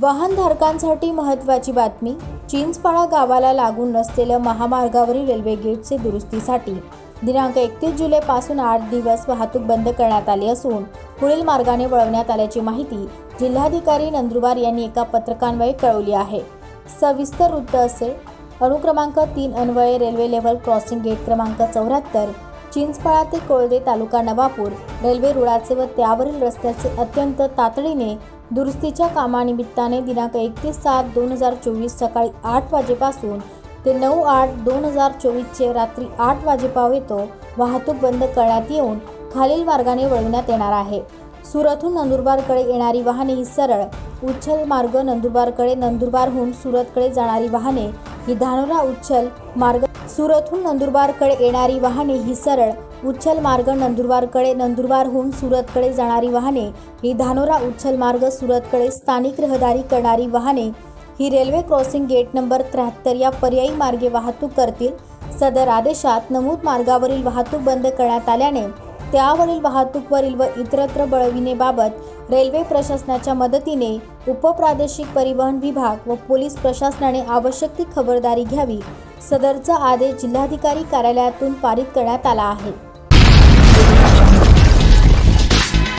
वाहनधारकांसाठी महत्त्वाची बातमी चिंचपाडा गावाला लागून नसलेल्या महामार्गावरील रेल्वे गेटचे दुरुस्तीसाठी. दिनांक एकतीस जुलैपासून आठ दिवस वाहतूक बंद करण्यात आली असून पुढील मार्गाने वळवण्यात आल्याची माहिती जिल्हाधिकारी नंदुरबार यांनी एका पत्रकान्वये कळवली आहे. सविस्तर वृत्त असे अनुक्रमांक तीन अन्वये रेल्वे लेव्हल क्रॉसिंग गेट क्रमांक चौऱ्याहत्तर चिंचपाळा ते कोळदे तालुका नवापूर रेल्वे रुळाचे व त्यावरील रस्त्याचे अत्यंत तातडीने दुरुस्तीच्या कामानिमित्ताने दिनांक एकतीस सात दोन हजार चोवीस सकाळी आठ वाजेपासून ते नऊ आठ दोन हजार चोवीसचे रात्री आठ वाजेपर्यंत वाहतूक बंद करण्यात येऊन खालील मार्गाने वळविण्यात येणार आहे. सुरतहून नंदुरबारकडे येणारी वाहने ही सरळ. उच्छल मार्ग नंदुरबारकडे नंदुरबारहून सुरतकडे जाणारी वाहने ही धानोरा उच्छल मार्ग सुरतहून नंदुरबारकडे येणारी वाहने ही सरळ उच्छल मार्ग नंदुरबारकडे नंदुरबारहून सुरतकडे जाणारी वाहने ही धानोरा उच्छल मार्ग सुरतकडे स्थानिक रहदारी करणारी वाहने ही रेल्वे क्रॉसिंग गेट नंबर त्र्याहत्तर या पर्यायी मार्गे वाहतूक करतील. सदर आदेशात नमूद मार्गावरील वाहतूक बंद करण्यात आल्याने त्यावरील वाहतूकवरील व इतरत्र बळविणेबाबत रेल्वे प्रशासनाच्या मदतीने उपप्रादेशिक परिवहन विभाग व पोलीस प्रशासनाने आवश्यक ती खबरदारी घ्यावी. सदरचा आदेश जिल्हाधिकारी कार्यालयातून पारित करण्यात आला आहे.